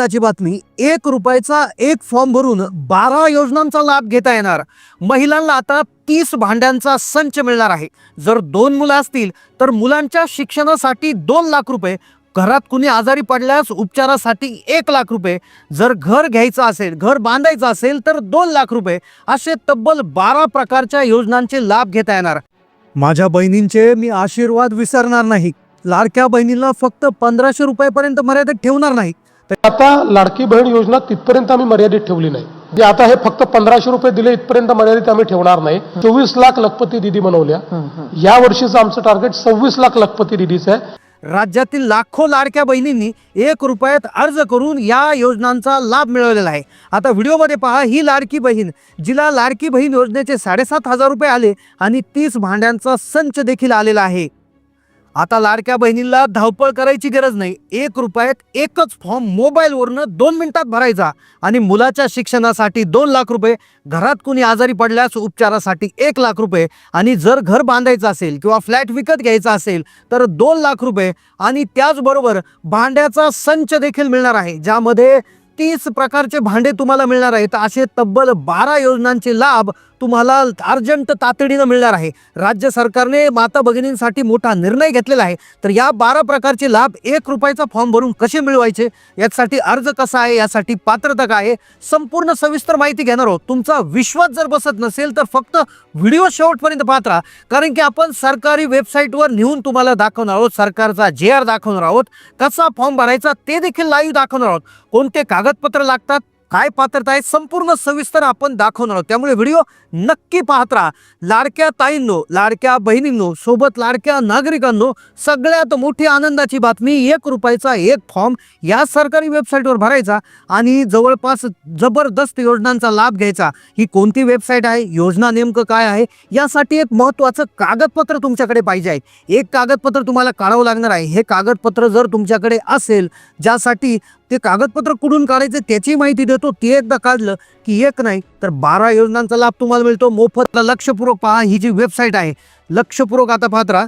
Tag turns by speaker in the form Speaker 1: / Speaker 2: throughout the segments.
Speaker 1: बातमी एक रुपयाचा एक फॉर्म भरून बारा योजनांचा लाभ घेता येणार. महिलांना आता तीस भांड्यांचा संच मिळणार आहे. जर दोन मुलं असतील तर मुलांच्या शिक्षणासाठी दोन लाख रुपये घरात कुणी आजारी पडल्यास उपचारासाठी एक लाख रुपये. जर घर घ्यायचं असेल घर बांधायचं असेल तर दोन लाख रुपये. असे तब्बल बारा प्रकारच्या योजनांचे लाभ घेता येणार. माझ्या बहिणींचे मी आशीर्वाद विसरणार नाही. लाडक्या बहिणीला फक्त पंधराशे रुपयापर्यंत मर्यादित ठेवणार नाही.
Speaker 2: आता लाडकी बहीण योजना तिथपर्यंत आम्ही मर्यादित ठेवली नाही. म्हणजे आता हे फक्त पंधराशे रुपये दिले इथपर्यंत मर्यादित आम्ही ठेवणार नाही. चोवीस लाख लखपती दिदी बनवल्या. या वर्षीचं आमचं टार्गेट सव्वीस लाख लखपती दिदीचं आहे.
Speaker 1: राज्यातील लाखो लाडक्या बहिणींनी एक रुपयात अर्ज करून या योजनांचा लाभ मिळवलेला आहे. आता व्हिडिओमध्ये पहा ही लाडकी बहीण जिला लाडकी बहीण योजनेचे साडेसात हजार रुपये आले आणि तीस भांड्यांचा संच देखील आलेला आहे. आता लाडक्या बहिणीला धावपळ करायची गरज नाही. एक रुपयात एकच फॉर्म मोबाईलवरनं दोन मिनिटात भरायचा आणि मुलाच्या शिक्षणासाठी दोन लाख रुपये घरात कुणी आजारी पडल्यास उपचारासाठी एक लाख रुपये आणि जर घर बांधायचं असेल किंवा फ्लॅट विकत घ्यायचा असेल तर दोन लाख रुपये आणि त्याचबरोबर भांड्याचा संच देखील मिळणार आहे ज्यामध्ये तीस प्रकारचे भांडे तुम्हाला मिळणार आहेत. असे तब्बल बारा योजनांचे लाभ तुम्हाला अर्जंट तातडीनं मिळणार आहे. राज्य सरकारने माता भगिनींसाठी मोठा निर्णय घेतलेला आहे. तर या बारा प्रकारचे लाभ एक रुपयाचा फॉर्म भरून कसे मिळवायचे? यासाठी अर्ज कसा आहे? यासाठी पात्रता काय आहे? संपूर्ण सविस्तर माहिती घेणार आहोत. तुमचा विश्वास जर बसत नसेल तर फक्त व्हिडिओ शेवटपर्यंत पाहत राहा. कारण की आपण सरकारी वेबसाईटवर नेऊन तुम्हाला दाखवणार आहोत. सरकारचा जे आर दाखवणार आहोत. कसा फॉर्म भरायचा ते देखील लाईव्ह दाखवणार आहोत. कोणते कागदपत्र लागतात? काय पात्रता आहे संपूर्ण सविस्तर आपण दाखवणार आहोत. त्यामुळे व्हिडिओ नक्की पाहत राहा. लाडक्या ताईंनो लाडक्या बहिणींनो सोबत लाडक्या नागरिकांनो सगळ्यात मोठी आनंदाची बातमी एक रुपयाचा एक फॉर्म या सरकारी वेबसाईटवर भरायचा आणि जवळपास जबरदस्त योजनांचा लाभ घ्यायचा. ही कोणती वेबसाईट आहे? योजना नेमकं काय आहे? यासाठी एक महत्त्वाचं कागदपत्र तुमच्याकडे पाहिजे आहे. एक कागदपत्र तुम्हाला काढावं लागणार आहे. हे कागदपत्र जर तुमच्याकडे असेल ज्यासाठी ते कागदपत्र कुठून काढायचे त्याची माहिती देतो. ते एकदा काढलं की एक नाही तर बारा योजनांचा लाभ तुम्हाला मिळतो. मोफतला लक्षपूर्वक पहा ही जी वेबसाईट आहे लक्षपूर्वक आता पाहत राहा.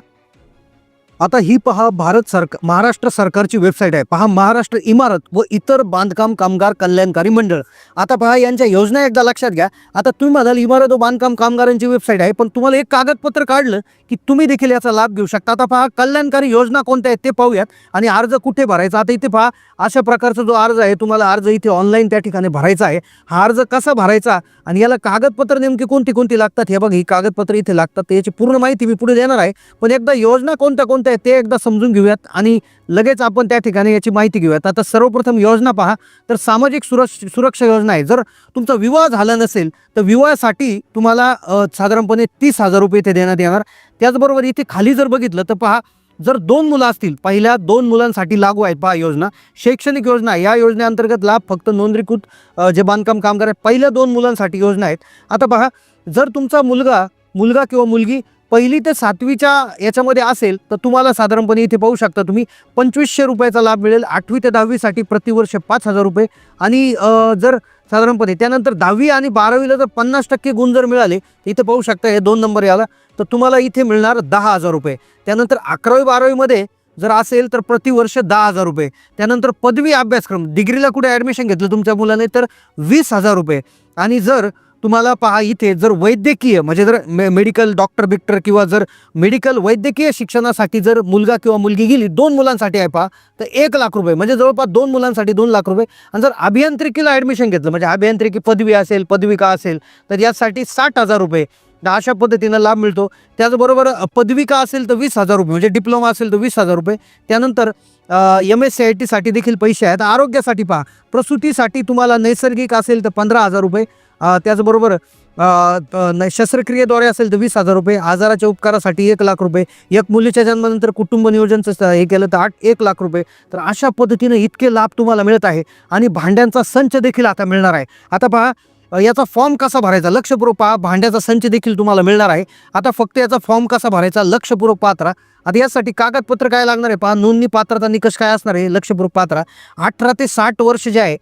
Speaker 1: आता ही पहा भारत सरकार महाराष्ट्र सरकारची वेबसाईट आहे. पहा महाराष्ट्र इमारत व इतर बांधकाम कामगार कल्याणकारी मंडळ. आता पहा यांच्या योजना एकदा लक्षात घ्या. आता तुम्ही म्हणाल इमारत व बांधकाम कामगारांची वेबसाईट आहे पण तुम्हाला एक कागदपत्र काढलं की तुम्ही देखील याचा लाभ घेऊ शकता. आता पहा कल्याणकारी योजना कोणत्या आहेत ते पाहूयात आणि अर्ज कुठे भरायचा? आता इथे पहा अशा प्रकारचा जो अर्ज आहे तुम्हाला अर्ज इथे ऑनलाईन त्या ठिकाणी भरायचा आहे. हा अर्ज कसा भरायचा आणि याला कागदपत्र नेमकी कोणती कोणती लागतात? हे बघ ही कागदपत्र इथे लागतात. याची पूर्ण माहिती मी पुढे देणार आहे. पण एकदा योजना कोणत्या कोणत्या आहेत ते एकदा समजून घेऊयात आणि लगेच आपण त्या ठिकाणी याची माहिती घेऊयात. आता सर्वप्रथम योजना पहा. तर सामाजिक सुरक्ष सुरक्षा योजना आहे. जर तुमचा विवाह झाला नसेल तर विवाहासाठी तुम्हाला साधारणपणे तीस हजार रुपये इथे देण्यात येणार. त्याचबरोबर इथे खाली जर बघितलं तर पहा जर दोन मुलं असतील पहिल्या दोन मुलांसाठी लागू आहेत पहा योजना. शैक्षणिक योजना या योजनेअंतर्गत लाभ फक्त नोंदणीकृत जे बांधकाम कामगार आहेत पहिल्या दोन मुलांसाठी योजना आहेत. आता पहा जर तुमचा मुलगा मुलगा किंवा मुलगी पहिली ते सातवीच्या याच्यामध्ये असेल तर तुम्हाला साधारणपणे इथे पाहू शकता तुम्ही पंचवीसशे रुपयाचा लाभ मिळेल आठवी ते दहावीसाठी प्रतिवर्ष पाच हजार रुपये. आणि जर साधारणपणे त्यानंतर दहावी आणि बारावीला जर पन्नास टक्के गुण जर मिळाले तर इथे पाहू शकता हे दोन नंबर याला तर तुम्हाला इथे मिळणार दहा हजार रुपये. त्यानंतर अकरावी बारावीमध्ये जर असेल तर प्रतिवर्ष दहा हजार रुपये. त्यानंतर पदवी अभ्यासक्रम डिग्रीला कुठे ॲडमिशन घेतलं तुमच्या मुलाने तर वीस हजार रुपये. आणि जर तुम्हाला पहा इथे जर वैद्यकीय म्हणजे जर मे मेडिकल डॉक्टर बिक्टर किंवा जर मेडिकल वैद्यकीय शिक्षणासाठी जर मुलगा किंवा मुलगी गेली दोन मुलांसाठी आहे पहा तर एक लाख रुपये म्हणजे जवळपास दोन मुलांसाठी दोन लाख रुपये. आणि जर अभियांत्रिकीला ॲडमिशन घेतलं म्हणजे अभियांत्रिकी पदवी असेल पदविका असेल तर यासाठी साठ हजार रुपये. तर अशा पद्धतीनं लाभ मिळतो. त्याचबरोबर पदविका असेल तर वीस हजार रुपये म्हणजे डिप्लोमा असेल तर वीस हजार रुपये. त्यानंतर एम एस सी आय टीसाठी देखील पैसे आहेत. आरोग्यासाठी पहा प्रसूतीसाठी तुम्हाला नैसर्गिक असेल तर पंधरा हजार रुपये. त्याचबरोबर शस्त्रक्रियेद्वारे असेल तर वीस हजार रुपये आजाराच्या उपकारासाठी एक लाख रुपये एक मुलीच्या जन्मानंतर कुटुंब नियोजनचं हे केलं तर आठ एक लाख रुपये. तर अशा पद्धतीनं इतके लाभ तुम्हाला मिळत आहे आणि भांड्यांचा संच देखील आता मिळणार आहे. आता पहा याचा फॉर्म कसा भरायचा? लक्षपूर्वक पहा भांड्याचा संच देखील तुम्हाला मिळणार आहे. आता फक्त याचा फॉर्म कसा भरायचा? लक्षपूर्वक पात्रा आता यासाठी कागदपत्र काय लागणार आहे? पहा नोंदणी पात्रता निकष काय असणार आहे? लक्षपूर्वक पात्रा अठरा ते साठ वर्ष जे आहे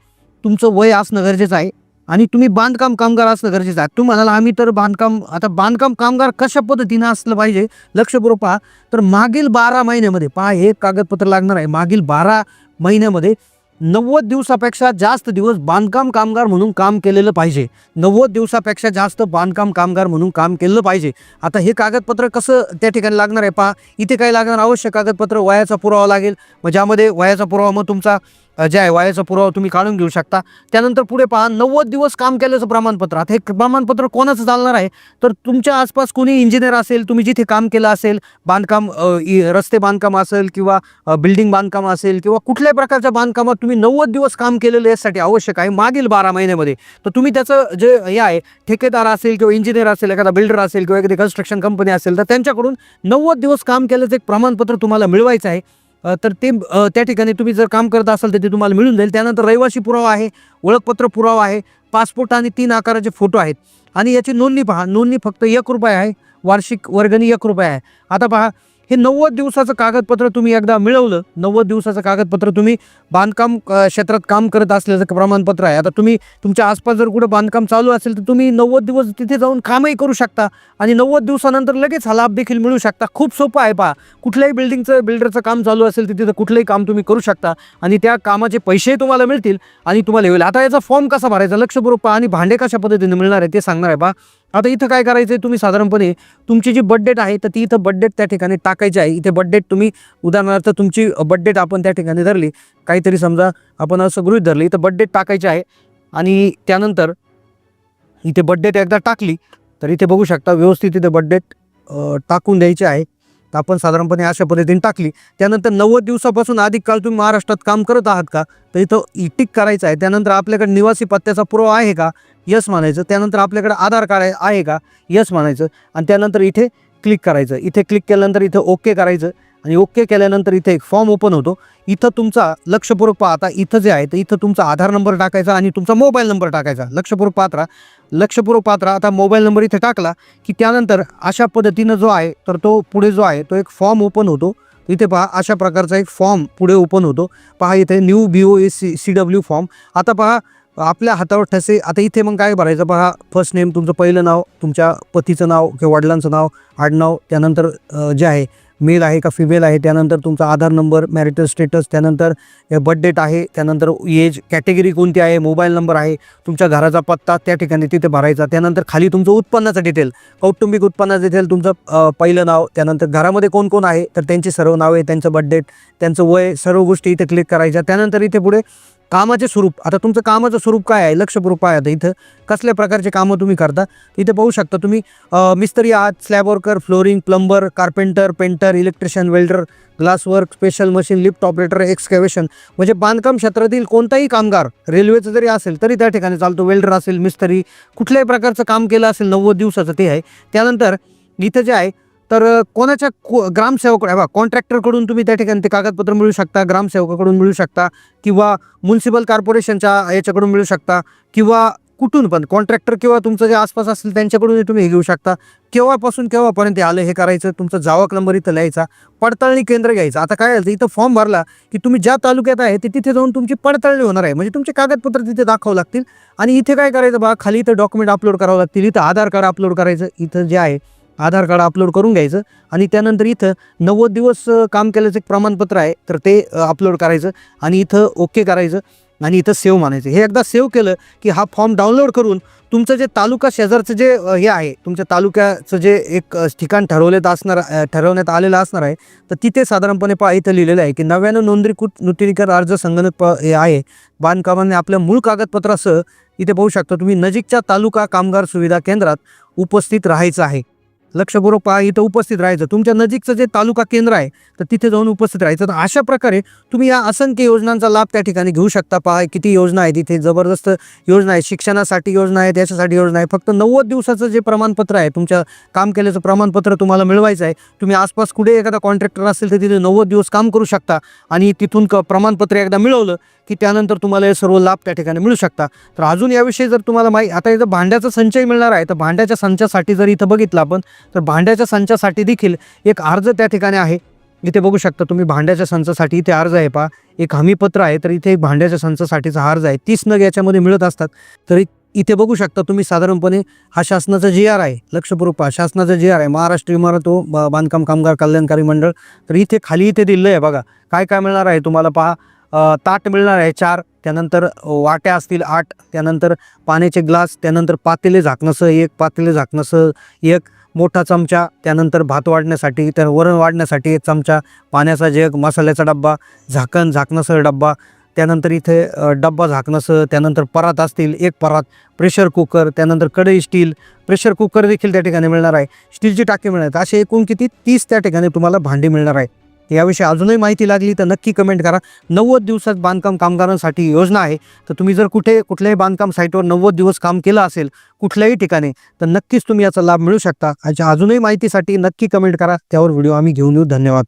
Speaker 1: तुमचं वय असणं गरजेचं आहे. आणि तुम्ही बांधकाम कामगार असणं गरजेचं आहे. तुम्ही म्हणाला आम्ही तर बांधकाम आता बांधकाम कामगार कशा पद्धतीनं असलं पाहिजे? लक्षपूर्वक पहा. तर मागील बारा महिन्यामध्ये पहा हे कागदपत्र लागणार आहे. मागील बारा महिन्यामध्ये नव्वद दिवसापेक्षा जास्त दिवस बांधकाम कामगार म्हणून काम केलेलं पाहिजे. नव्वद दिवसापेक्षा जास्त बांधकाम कामगार म्हणून काम केलं पाहिजे. आता हे कागदपत्र कसं त्या ठिकाणी लागणार आहे पहा. इथे काय लागणार? आवश्यक कागदपत्र वयाचा पुरावा लागेल. मग ज्यामध्ये वयाचा पुरावा मग तुमचा जे आहे वयाचा पुरावा तुम्ही काढून घेऊ शकता. त्यानंतर पुढे पहा नव्वद दिवस काम केल्याचं प्रमाणपत्र. आता हे प्रमाणपत्र कोणाचं चालणार आहे? तर तुमच्या आसपास कोणी इंजिनियर असेल तुम्ही जिथे काम केलं असेल बांधकाम रस्ते बांधकाम असेल किंवा बिल्डिंग बांधकाम असेल किंवा कुठल्याही प्रकारच्या बांधकामात तुम्ही नव्वद दिवस काम केलेलं यासाठी आवश्यक आहे मागील बारा महिन्यामध्ये. तर तुम्ही त्याचं जे हे आहे ठेकेदार असेल किंवा इंजिनियर असेल एखादा बिल्डर असेल किंवा एखादी कन्स्ट्रक्शन कंपनी असेल तर त्यांच्याकडून नव्वद दिवस काम केल्याचं एक प्रमाणपत्र तुम्हाला मिळवायचं आहे. तर ते त्या ठिकाणी तुम्ही जर काम करत असाल तर ते तुम्हाला मिळून जाईल. त्यानंतर रहिवासी पुरावा आहे ओळखपत्र पुरावा आहे पासपोर्ट आणि तीन आकाराचे फोटो आहेत. आणि याची नोंदणी पहा नोंदणी फक्त एक रुपये आहे वार्षिक वर्गणी एक रुपये आहे. आता पहा हे नव्वद दिवसाचं कागदपत्र तुम्ही एकदा मिळवलं नव्वद दिवसाचं कागदपत्र तुम्ही बांधकाम क्षेत्रात काम करत असल्याचं प्रमाणपत्र आहे आता तुम्ही तुमच्या आसपास जर कुठं बांधकाम चालू असेल तर तुम्ही नव्वद दिवस तिथे जाऊन कामही करू शकता आणि नव्वद दिवसानंतर लगेच हा लाभ देखील मिळू शकता. खूप सोपं आहे पहा. कुठल्याही बिल्डिंगचं बिल्डरचं काम चालू असेल तर तिथं कुठलंही काम तुम्ही करू शकता आणि त्या कामाचे पैसेही तुम्हाला मिळतील आणि तुम्हाला होईल. आता याचा फॉर्म कसा भरायचा? लक्षपूर्वक पहा आणि भांडे कशा पद्धतीने मिळणार आहे ते सांगणार आहे पहा. आता इथं काय करायचं आहे तुम्ही साधारणपणे तुमची जी बड्डेट आहे तर ती इथं बड्डेट त्या ठिकाणी टाकायची आहे. इथे बड्डेट तुम्ही उदाहरणार्थ तुमची बड्डेट आपण त्या ठिकाणी धरली. काहीतरी समजा आपण असं गृहित धरली इथं बड्डेट टाकायची आहे. आणि त्यानंतर इथे बड्डेट एकदा टाकली तर इथे बघू शकता व्यवस्थित इथे बड्डेट टाकून द्यायची आहे. आपण साधारणपणे अशा पद्धतीने टाकली त्यानंतर नव्वद दिवसापासून अधिक काळ तुम्ही महाराष्ट्रात काम करत आहात का? तर इथं इ- टिक करायचं आहे त्यानंतर आपल्याकडे निवासी पत्त्याचा पुरावा आहे का? यस म्हणायचं. त्यानंतर आपल्याकडे आधार कार्ड आहे का? यस म्हणायचं. आणि त्यानंतर इथे क्लिक करायचं. इथे क्लिक केल्यानंतर इथं ओके करायचं. आणि ओके केल्यानंतर इथे एक फॉर्म ओपन होतो. इथं तुमचा लक्षपूर्वक पाहता इथं जे आहे तर इथं तुमचा आधार नंबर टाकायचा आणि तुमचा मोबाईल नंबर टाकायचा. लक्षपूर्वक पात्रा लक्षपूर्वक पात्रा आता मोबाईल नंबर इथे टाकला की त्यानंतर अशा पद्धतीनं जो आहे तर तो पुढे जो आहे तो एक फॉर्म ओपन होतो. इथे पहा अशा प्रकारचा एक फॉर्म पुढे ओपन होतो. पहा इथे new B O A C C W form आता पहा आपल्या हातावर ठसे आता इथे मग काय भरायचं? पहा फर्स्ट नेम तुमचं पहिलं नाव तुमच्या पतीचं नाव किंवा वडिलांचं नाव आडनाव त्यानंतर जे आहे मेल आहे का फिमेल आहे त्यानंतर तुमचा आधार नंबर मॅरिटल स्टेटस त्यानंतर बर्थ डेट आहे त्यानंतर एज कॅटेगरी कोणती आहे मोबाईल नंबर आहे तुमच्या घराचा पत्ता त्या ठिकाणी तिथे भरायचा त्यानंतर खाली तुमचं उत्पन्नाचं डिटेल कौटुंबिक उत्पन्नाचं डिटेल तुमचं पहिलं नाव त्यानंतर घरामध्ये कोण कोण आहे तर त्यांची सर्व नावे त्यांचं बर्थ डेट त्यांचं वय सर्व गोष्टी इथे क्लिक करायच्या त्यानंतर इथे पुढे कामाचे स्वरूप. आता तुमचं कामाचं स्वरूप काय आहे? लक्षपूर्वक काय आता इथं. कसल्या प्रकारचे कामं तुम्ही करता? इथे पाहू शकता तुम्ही मिस्त्री आहात slab worker flooring plumber carpenter painter electrician welder glass work special machine lift operator excavation म्हणजे बांधकाम क्षेत्रातील कोणताही कामगार रेल्वेचं जरी असेल तरी त्या ठिकाणी चालतो. वेल्डर असेल मिस्त्री कुठल्याही प्रकारचं काम केलं असेल नव्वद दिवसाचं ते आहे. त्यानंतर इथं जे आहे तर कोणाच्या को ग्रामसेवक बा कॉन्ट्रॅक्टरकडून तुम्ही त्या ठिकाणी ते कागदपत्र मिळू शकता ग्रामसेवकाकडून मिळू शकता किंवा म्युन्सिपल कॉर्पोरेशनच्या याच्याकडून मिळू शकता किंवा कुठून पण कॉन्ट्रॅक्टर किंवा तुमचं जे आसपास असेल त्यांच्याकडून तुम्ही हे घेऊ शकता. केव्हापासून केव्हापर्यंत आलं हे करायचं तुमचा जावक नंबर इथं लिहायचा पडताळणी केंद्र घ्यायचं. आता काय झालं इथं फॉर्म भरला की तुम्ही ज्या तालुक्यात आहे ते तिथे जाऊन तुमची पडताळणी होणार आहे. म्हणजे तुमचे कागदपत्र तिथे दाखवावं लागतील. आणि इथे काय करायचं बा खाली इथं डॉक्युमेंट अपलोड करावं लागतील इथं आधार कार्ड अपलोड करायचं इथं जे आहे आधार कार्ड अपलोड करून घ्यायचं आणि त्यानंतर इथं नव्वद दिवस काम केल्याचं एक प्रमाणपत्र आहे तर ते अपलोड करायचं आणि इथं ओके करायचं आणि इथं सेव्ह मानायचं. हे एकदा सेव्ह केलं की हा फॉर्म डाउनलोड करून तुमचं जे तालुका शेजारचं जे हे आहे तुमच्या तालुक्याचं जे एक ठिकाण ठरवलेत असणार ठरवण्यात आलेलं असणार आहे तर तिथे साधारणपणे पहा इथं लिहिलेलं आहे की नव्यानं नोंदणीकृत नूतनीकरण अर्ज संगणक प हे आहे. बांधकामाने आपल्या मूळ कागदपत्रासह इथे पाहू शकता तुम्ही नजीकच्या तालुका कामगार सुविधा केंद्रात उपस्थित राहायचं आहे. लक्षपूर्वक पहा इथं उपस्थित राहायचं. तुमच्या नजीकचं जे तालुका केंद्र आहे तर तिथे जाऊन उपस्थित राहायचं. तर अशा प्रकारे तुम्ही या असंख्य योजनांचा लाभ त्या ठिकाणी घेऊ शकता. पहा किती योजना आहे तिथे जबरदस्त योजना आहे. शिक्षणासाठी योजना आहेत त्याच्यासाठी योजना आहे. फक्त नव्वद दिवसाचं जे प्रमाणपत्र आहे तुमच्या काम केल्याचं प्रमाणपत्र तुम्हाला मिळवायचं आहे. तुम्ही आसपास कुठे एखादा कॉन्ट्रॅक्टर असेल तर तिथे नव्वद दिवस काम करू शकता. आणि तिथून क प्रमाणपत्र एकदा मिळवलं की त्यानंतर तुम्हाला हे सर्व लाभ त्या ठिकाणी मिळू शकता. तर अजून याविषयी जर तुम्हाला माहिती आता इथं भांड्याचा संचय मिळणार आहे तर भांड्याच्या संचासाठी जर इथं बघितलं आपण तर भांड्याच्या संचासाठी देखील एक अर्ज त्या ठिकाणी आहे. इथे बघू शकता तुम्ही भांड्याच्या संचासाठी इथे अर्ज आहे पहा. एक हमीपत्र आहे तर इथे एक भांड्याच्या संचासाठीचा अर्ज आहे. तीस नग याच्यामध्ये मिळत असतात. तर इथे बघू शकता तुम्ही साधारणपणे हा शासनाचा जी आर आहे लक्षपूर्वक पहा शासनाचा जी आर आहे. महाराष्ट्र इमारत हो, व बांधकाम कामगार कल्याणकारी मंडळ. तर इथे खाली इथे दिलं आहे बघा. काय काय मिळणार आहे तुम्हाला पहा. ताट मिळणार आहे चार त्यानंतर वाट्या असतील आठ त्यानंतर पाण्याचे ग्लास त्यानंतर पातेले झाकणंसह एक पातेले झाकणंसह एक मोठा चमचा त्यानंतर भात वाढण्यासाठी तर वरण वाढण्यासाठी एक चमचा पाण्याचा जग मसाल्याचा डब्बा झाकण झाकणंसह डब्बा त्यानंतर इथे डब्बा झाकणंसह त्यानंतर परात असतील एक परात प्रेशर कुकर त्यानंतर कढई स्टील प्रेशर कुकर देखील त्या ठिकाणी मिळणार आहे. स्टीलची टाकी मिळणार आहेत. असे एकूण किती? तीस त्या ठिकाणी तुम्हाला भांडी मिळणार आहे याविषयी अजूनही माहिती लागली तर नक्की कमेंट करा. नव्वद दिवसात बांधकाम कामगारांसाठी योजना आहे. तर तुम्ही जर कुठे कुठल्याही बांधकाम साईटवर नव्वद दिवस काम केलं असेल कुठल्याही ठिकाणी तर नक्कीच तुम्ही याचा लाभ मिळू शकता. याच्या अजूनही माहितीसाठी नक्की कमेंट करा. त्यावर व्हिडिओ आम्ही घेऊन येऊ. धन्यवाद.